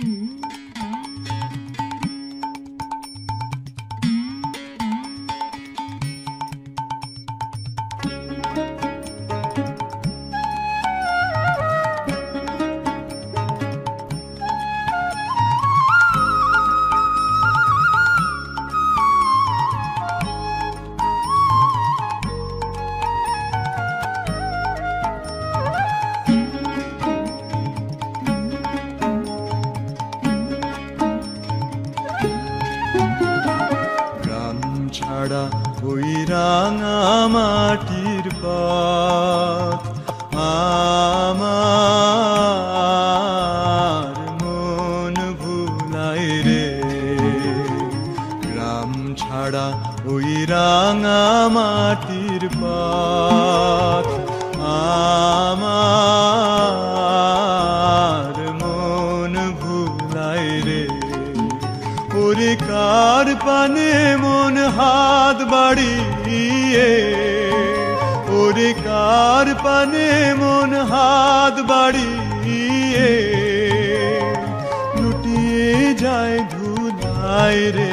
গ্রাম গ্রাম ছাড়া ওই রাঙা মাটির পথ আমার মন ভুলাই রে, ওরে কার পানে মন হাত বাড়িয়ে? ওরে কার পানে মন হাত বাড়িয়ে? লুটিয়ে যায় ধুলাই রে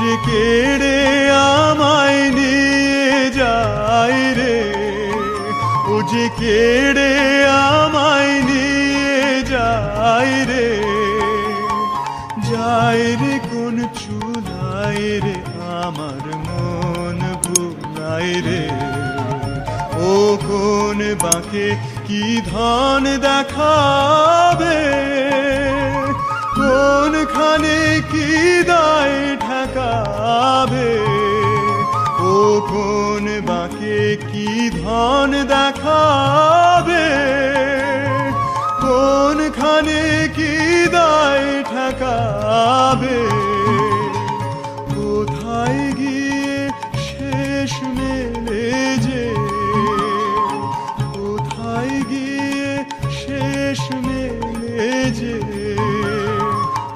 যে কেড়ে আমায় নিয়ে যায় রে। ও যে কেড়ে আমায় নিয়ে যায় রে। যায় রে কোন চুলাই রে, আমার মন ভুলাই রে। ও কোন বাঁকে কি ধন দেখাবে? কোনখানে কি দায় ঠেকাবে ও কোন বাঁকে কি ধন দেখাবে? কোনখানে কি দায় ঠেকাবে? কোথায় গিয়ে শেষ মেলে যে? কোথায় গিয়ে শেষ মেলে যে?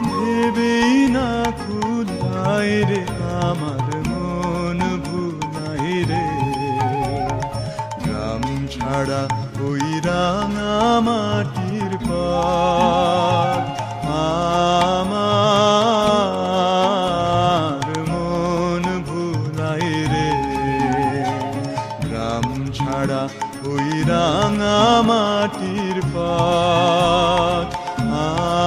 ভেবেই না খুদাই রে আমার মন ভুলাই রে। গ্রাম ছাড়া ওই রাঙা মাটির পর আমার মন ভুলাই রে। গ্রাম ছাড়া ওই রাঙা মাটির পর আমার